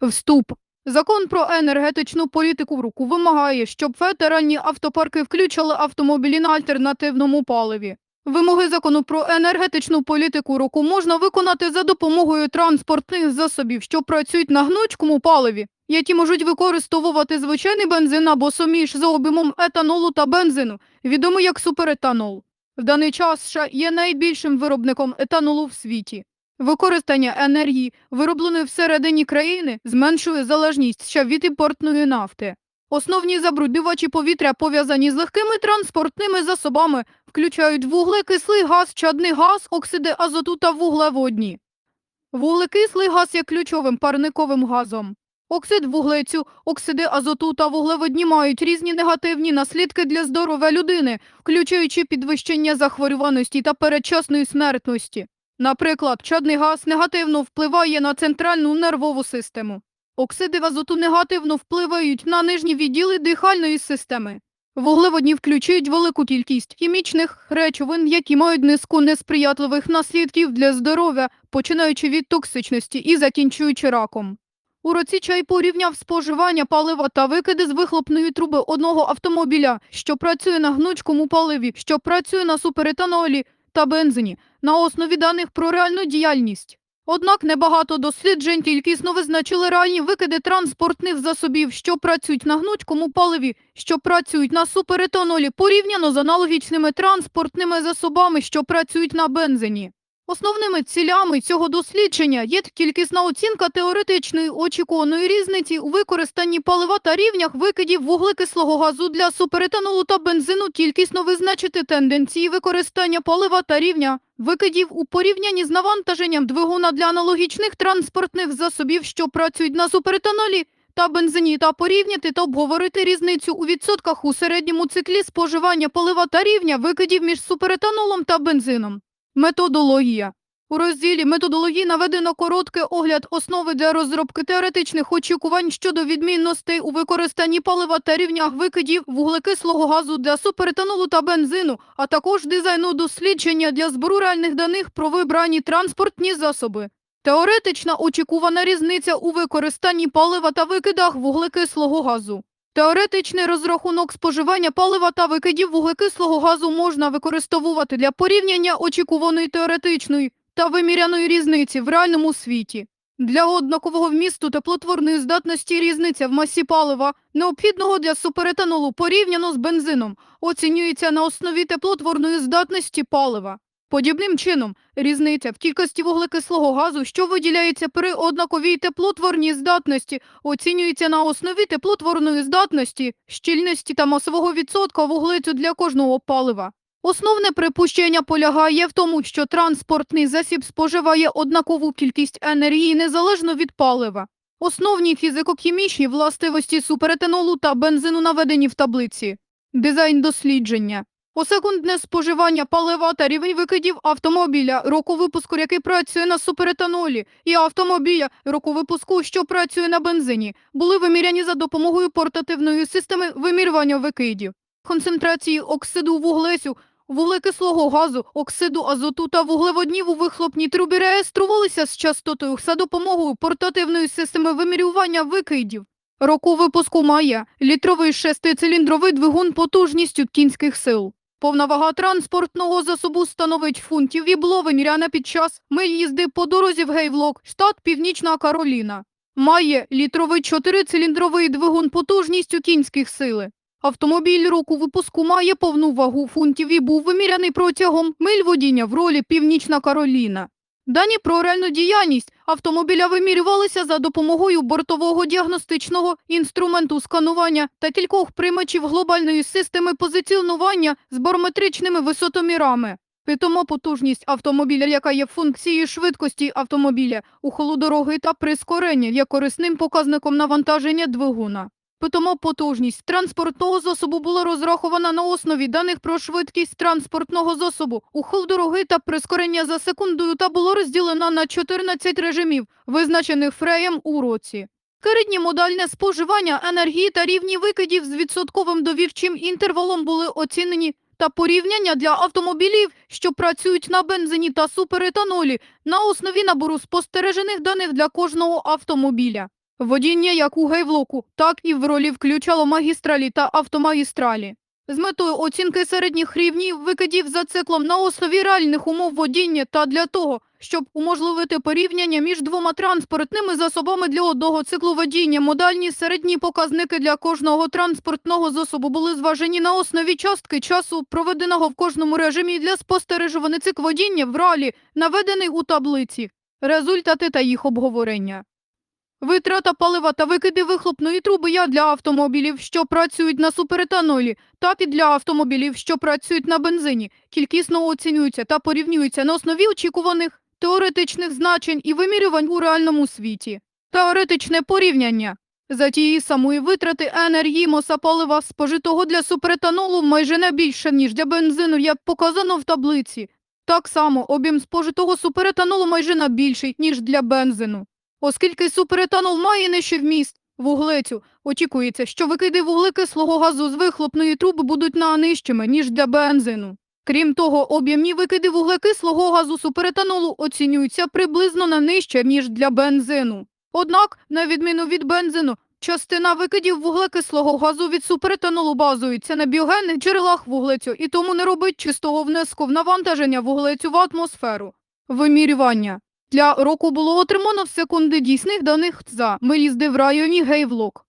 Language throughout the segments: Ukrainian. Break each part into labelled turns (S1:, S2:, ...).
S1: Вступ. Закон про енергетичну політику в руку вимагає, щоб федеральні автопарки включали автомобілі на альтернативному паливі. Вимоги закону про енергетичну політику року можна виконати за допомогою транспортних засобів, що працюють на гнучкому паливі, які можуть використовувати звичайний бензин або суміш за об'ємом етанолу та бензину, відомий як суперетанол. В даний час США є найбільшим виробником етанолу в світі. Використання енергії, виробленої всередині країни, зменшує залежність США від імпортної нафти. Основні забруднювачі повітря, пов'язані з легкими транспортними засобами, включають вуглекислий газ, чадний газ, оксиди азоту та вуглеводні. Вуглекислий газ є ключовим парниковим газом. Оксид вуглецю, оксиди азоту та вуглеводні мають різні негативні наслідки для здоров'я людини, включаючи підвищення захворюваності та передчасної смертності. Наприклад, чадний газ негативно впливає на центральну нервову систему. Оксиди азоту негативно впливають на нижні відділи дихальної системи. Вуглеводні включають велику кількість хімічних речовин, які мають низку несприятливих наслідків для здоров'я, починаючи від токсичності і закінчуючи раком. У році чай порівняв споживання палива та викиди з вихлопної труби одного автомобіля, що працює на гнучкому паливі, що працює на суперетанолі та бензині, на основі даних про реальну діяльність. Однак небагато досліджень кількісно визначили реальні викиди транспортних засобів, що працюють на гнучкому паливі, що працюють на суперетанолі, порівняно з аналогічними транспортними засобами, що працюють на бензині. Основними цілями цього дослідження є кількісна оцінка теоретичної очікуваної різниці у використанні палива та рівнях викидів вуглекислого газу для суперетанолу та бензину, кількісно визначити тенденції використання палива та рівня викидів у порівнянні з навантаженням двигуна для аналогічних транспортних засобів, що працюють на суперетанолі та бензині, та порівняти та обговорити різницю у відсотках у середньому циклі споживання палива та рівня викидів між суперетанолом та бензином. Методологія. У розділі методології наведено короткий огляд основи для розробки теоретичних очікувань щодо відмінностей у використанні палива та рівнях викидів вуглекислого газу для суперетанолу та бензину, а також дизайну дослідження для збору реальних даних про вибрані транспортні засоби. Теоретична очікувана різниця у використанні палива та викидах вуглекислого газу. Теоретичний розрахунок споживання палива та викидів вуглекислого газу можна використовувати для порівняння очікуваної теоретичної та виміряної різниці в реальному світі. Для однакового вмісту теплотворної здатності різниця в масі палива, необхідного для суперетанолу порівняно з бензином, оцінюється на основі теплотворної здатності палива. Подібним чином, різниця в кількості вуглекислого газу, що виділяється при однаковій теплотворній здатності, оцінюється на основі теплотворної здатності, щільності та масового відсотка вуглецю для кожного палива. Основне припущення полягає в тому, що транспортний засіб споживає однакову кількість енергії незалежно від палива. Основні фізико-хімічні властивості суперетанолу та бензину наведені в таблиці. Дизайн дослідження. Посекундне споживання палива та рівень викидів автомобіля, року випуску, який працює на суперетанолі, і автомобіля, року випуску, що працює на бензині, були виміряні за допомогою портативної системи вимірювання викидів. Концентрації оксиду вуглецю, вуглекислого газу, оксиду азоту та вуглеводнів у вихлопній трубі реєструвалися з частотою за допомогою портативної системи вимірювання викидів. Року випуску має літровий шестициліндровий двигун потужністю кінських сил. Повна вага транспортного засобу становить фунтів і виміряне під час ми їзди по дорозі в Гейвлок, штат Північна Кароліна. Має літровий чотирициліндровий двигун потужністю кінських сили. Автомобіль року випуску має повну вагу фунтів і був виміряний протягом миль водіння в ролі Північна Кароліна. Дані про реальну діяльність автомобіля вимірювалися за допомогою бортового діагностичного інструменту сканування та кількох приймачів глобальної системи позиціонування з барометричними висотомірами. Питома потужність автомобіля, яка є функцією швидкості автомобіля, ухолу дороги та прискорення, є корисним показником навантаження двигуна. Питома потужність транспортного засобу була розрахована на основі даних про швидкість транспортного засобу, ухил дороги та прискорення за секундою та було розділена на 14 режимів, визначених фреєм у році. Середньомодальне споживання енергії та рівні викидів з відсотковим довірчим інтервалом були оцінені та порівняння для автомобілів, що працюють на бензині та суперетанолі на основі набору спостережених даних для кожного автомобіля. Водіння як у гейвлоку, так і в ролі включало магістралі та автомагістралі. З метою оцінки середніх рівнів викидів за циклом на основі реальних умов водіння та для того, щоб уможливити порівняння між двома транспортними засобами для одного циклу водіння, модальні середні показники для кожного транспортного засобу були зважені на основі частки часу, проведеного в кожному режимі для спостережування цикл водіння в ралі, наведений у таблиці. Результати та їх обговорення. Витрата палива та викиди вихлопної труби я для автомобілів, що працюють на суперетанолі, та під для автомобілів, що працюють на бензині, кількісно оцінюються та порівнюються на основі очікуваних теоретичних значень і вимірювань у реальному світі. Теоретичне порівняння. За тієї самої витрати енергії моса палива спожитого для суперетанолу майже не більше, ніж для бензину, як показано в таблиці. Так само об'єм спожитого суперетанолу майже на більший, ніж для бензину. Оскільки суперетанол має нижчий вміст вуглецю, очікується, що викиди вуглекислого газу з вихлопної труби будуть на нижчими, ніж для бензину. Крім того, об'ємні викиди вуглекислого газу суперетанолу оцінюються приблизно на нижче, ніж для бензину. Однак, на відміну від бензину, частина викидів вуглекислого газу від суперетанолу базується на біогенних джерелах вуглецю і тому не робить чистого внеску в навантаження вуглецю в атмосферу. Вимірювання. Для року було отримано в секунди дійсних даних за. Ми їздив в районі Гейвлок.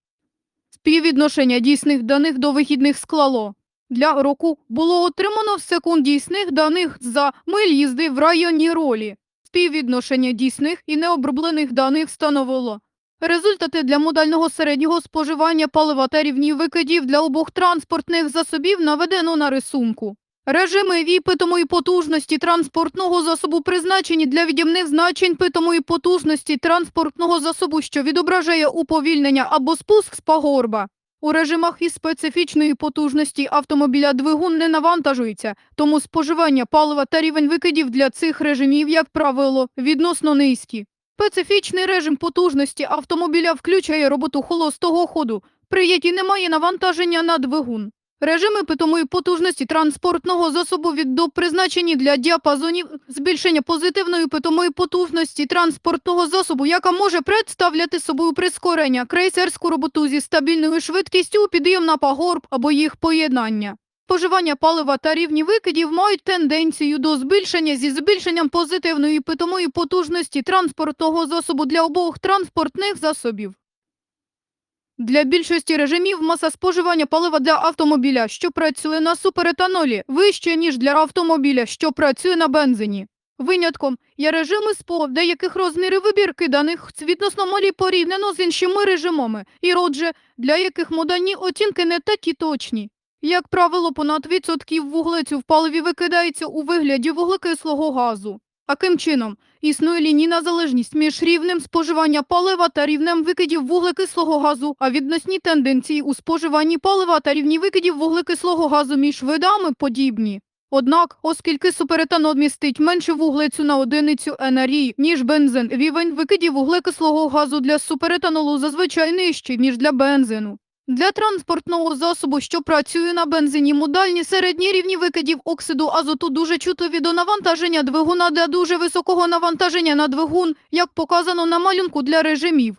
S1: Співвідношення дійсних даних до вихідних склало. Для року було отримано в секунд дійсних даних за миль їзди в районі ролі. Співвідношення дійсних і необроблених даних становило. Результати для модального середнього споживання палива та рівні викидів для обох транспортних засобів наведено на рисунку. Режими вій питомої потужності транспортного засобу призначені для від'ємних значень питомої потужності транспортного засобу, що відображає уповільнення або спуск з пагорба. У режимах із специфічної потужності автомобіля двигун не навантажується, тому споживання палива та рівень викидів для цих режимів, як правило, відносно низькі. Специфічний режим потужності автомобіля включає роботу холостого ходу, при якій немає навантаження на двигун. Режими питомої потужності транспортного засобу від до призначені для діапазонів збільшення позитивної питомої потужності транспортного засобу, яка може представляти собою прискорення, крейсерську роботу зі стабільною швидкістю, підйом на пагорб або їх поєднання. Споживання палива та рівні викидів мають тенденцію до збільшення зі збільшенням позитивної питомої потужності транспортного засобу для обох транспортних засобів. Для більшості режимів маса споживання палива для автомобіля, що працює на суперетанолі, вище, ніж для автомобіля, що працює на бензині. Винятком є режими СПО, в деяких розміри вибірки даних відносно малі порівняно з іншими режимами, і отже, для яких модальні оцінки не такі точні. Як правило, понад відсотків вуглецю в паливі викидається у вигляді вуглекислого газу. Таким чином, існує лінійна залежність між рівнем споживання палива та рівнем викидів вуглекислого газу, а відносні тенденції у споживанні палива та рівні викидів вуглекислого газу між видами подібні. Однак, оскільки суперетанол містить менше вуглецю на одиницю енергії, ніж бензин, рівень викидів вуглекислого газу для суперетанолу зазвичай нижчий, ніж для бензину. Для транспортного засобу, що працює на бензині, модальні середні рівні викидів оксиду азоту дуже чутливі до навантаження двигуна для дуже високого навантаження на двигун, як показано на малюнку для режимів.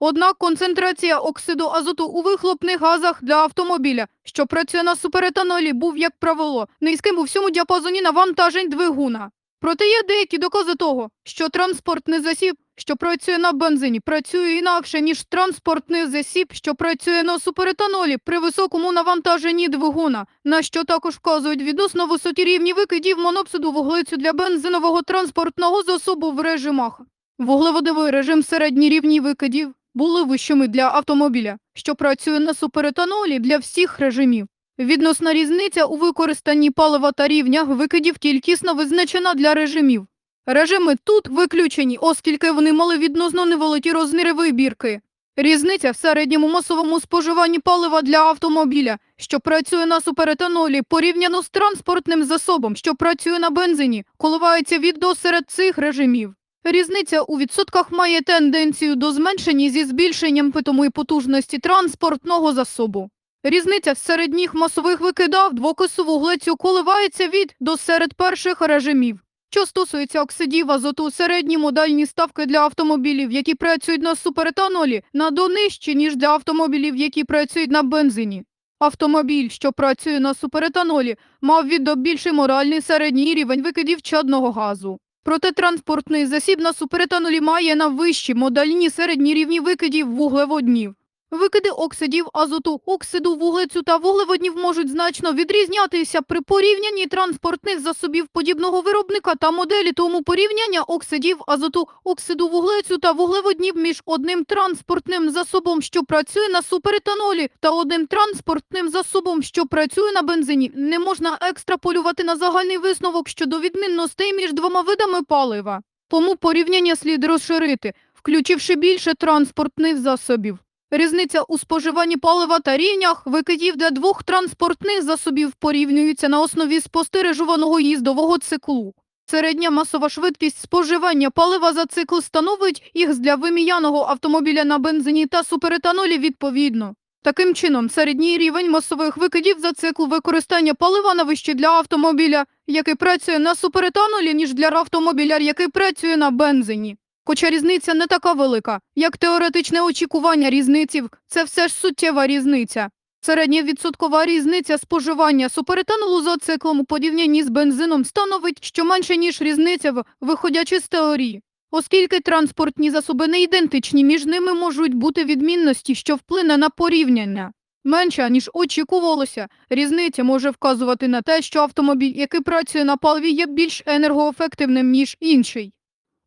S1: Однак концентрація оксиду азоту у вихлопних газах для автомобіля, що працює на суперетанолі, був, як правило, низьким у всьому діапазоні навантажень двигуна. Проте є деякі докази того, що транспортний засіб, що працює на бензині, працює інакше, ніж транспортний засіб, що працює на суперетанолі при високому навантаженні двигуна, на що також вказують відносно високі рівні викидів моноксиду вуглецю для бензинового транспортного засобу в режимах. Вуглеводовий режим середні рівні викидів були вищими для автомобіля, що працює на суперетанолі для всіх режимів. Відносна різниця у використанні палива та рівнях викидів кількісно визначена для режимів. Режими тут виключені, оскільки вони мали відносно невеликі розміри вибірки. Різниця в середньому масовому споживанні палива для автомобіля, що працює на суперетанолі, порівняно з транспортним засобом, що працює на бензині, коливається від до серед цих режимів. Різниця у відсотках має тенденцію до зменшення зі збільшенням питомої потужності транспортного засобу. Різниця в середніх масових викидах двокису вуглецю коливається від до серед перших режимів. Що стосується оксидів азоту, середні модальні ставки для автомобілів, які працюють на суперетанолі, на нижчі, ніж для автомобілів, які працюють на бензині. Автомобіль, що працює на суперетанолі, мав відда більший моральний середній рівень викидів чадного газу. Проте транспортний засіб на суперетанолі має на вищі модальні середні рівні викидів вуглеводнів. Викиди оксидів азоту, оксиду вуглецю та вуглеводнів можуть значно відрізнятися при порівнянні транспортних засобів подібного виробника та моделі, тому порівняння оксидів азоту, оксиду вуглецю та вуглеводнів між одним транспортним засобом, що працює на суперетанолі, та одним транспортним засобом, що працює на бензині, не можна екстраполювати на загальний висновок щодо відмінностей між двома видами палива. Тому порівняння слід розширити, включивши більше транспортних засобів. Різниця у споживанні палива та рівнях викидів для двох транспортних засобів порівнюється на основі спостережуваного їздового циклу. Середня масова швидкість споживання палива за цикл становить їх для виміяного автомобіля на бензині та суперетанолі відповідно. Таким чином, середній рівень масових викидів за цикл використання палива навищий для автомобіля, який працює на суперетанолі, ніж для автомобіля, який працює на бензині. Хоча різниця не така велика, як теоретичне очікування різниці, це все ж суттєва різниця. Середня відсоткова різниця споживання суперетанолу за циклом у порівнянні з бензином становить, що менше, ніж різниця в виходячи з теорії. Оскільки транспортні засоби не ідентичні, між ними можуть бути відмінності, що вплине на порівняння. Менша, ніж очікувалося, різниця може вказувати на те, що автомобіль, який працює на паливі, є більш енергоефективним, ніж інший.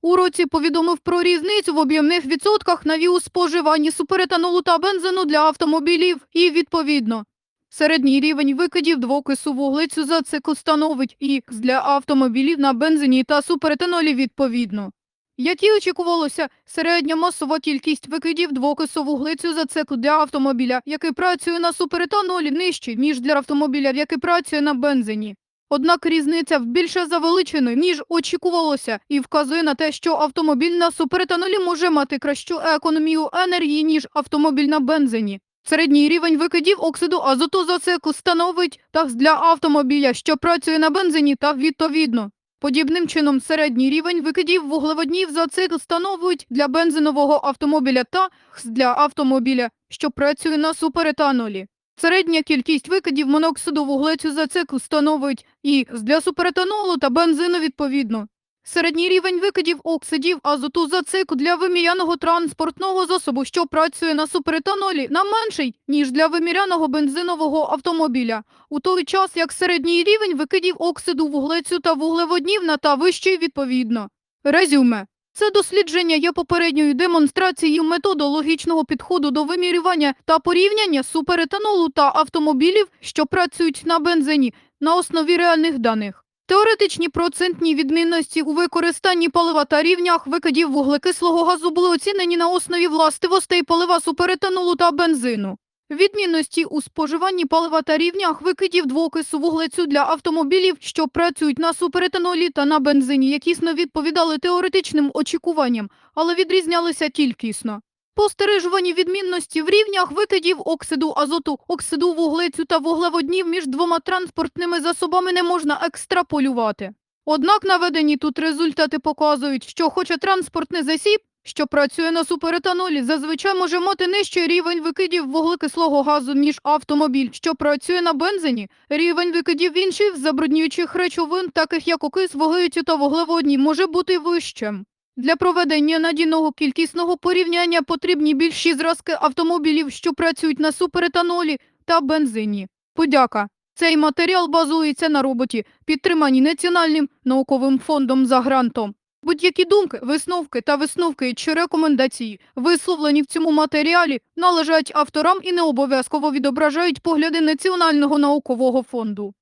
S1: У році повідомив про різницю в об'ємних відсотках наві у споживанні суперетанолу та бензину для автомобілів і, відповідно, середній рівень викидів двокису вуглецю за цикл становить і для автомобілів на бензині та суперетанолі відповідно. Як і очікувалося, середня масова кількість викидів двокису вуглецю за цикл для автомобіля, який працює на суперетанолі, нижче, ніж для автомобіля, який працює на бензині. Однак різниця в більше завеличеною, ніж очікувалося, і вказує на те, що автомобіль на суперетанолі може мати кращу економію енергії, ніж автомобіль на бензині. Середній рівень викидів оксиду азоту за цикл становить так для автомобіля, що працює на бензині, та відповідно. Подібним чином, середній рівень викидів вуглеводнів за цикл становить для бензинового автомобіля та для автомобіля, що працює на суперетанолі. Середня кількість викидів моноксиду вуглецю за цикл становить і для суперетанолу та бензину відповідно. Середній рівень викидів оксидів азоту за цикл для виміряного транспортного засобу, що працює на суперетанолі, на менший, ніж для виміряного бензинового автомобіля, у той час як середній рівень викидів оксиду вуглецю та вуглеводнів на та вищий відповідно. Резюме. Це дослідження є попередньою демонстрацією методологічного підходу до вимірювання та порівняння суперетанолу та автомобілів, що працюють на бензині, на основі реальних даних. Теоретичні процентні відмінності у використанні палива та рівнях викидів вуглекислого газу були оцінені на основі властивостей палива суперетанолу та бензину. Відмінності у споживанні палива та рівнях викидів двокису вуглецю для автомобілів, що працюють на суперетанолі та на бензині, якісно відповідали теоретичним очікуванням, але відрізнялися кількісно. Спостережувані відмінності в рівнях викидів оксиду азоту, оксиду вуглецю та вуглеводнів між двома транспортними засобами не можна екстраполювати. Однак наведені тут результати показують, що хоча транспортний засіб, що працює на суперетанолі, зазвичай може мати нижчий рівень викидів вуглекислого газу, ніж автомобіль, що працює на бензині. Рівень викидів інших забруднюючих речовин, таких як окис, вуглецю та вуглеводні, може бути вищим. Для проведення надійного кількісного порівняння потрібні більші зразки автомобілів, що працюють на суперетанолі та бензині. Подяка. Цей матеріал базується на роботі, підтримані Національним науковим фондом за грантом. Будь-які думки, висновки та висновки чи рекомендації, висловлені в цьому матеріалі, належать авторам і не обов'язково відображають погляди Національного наукового фонду.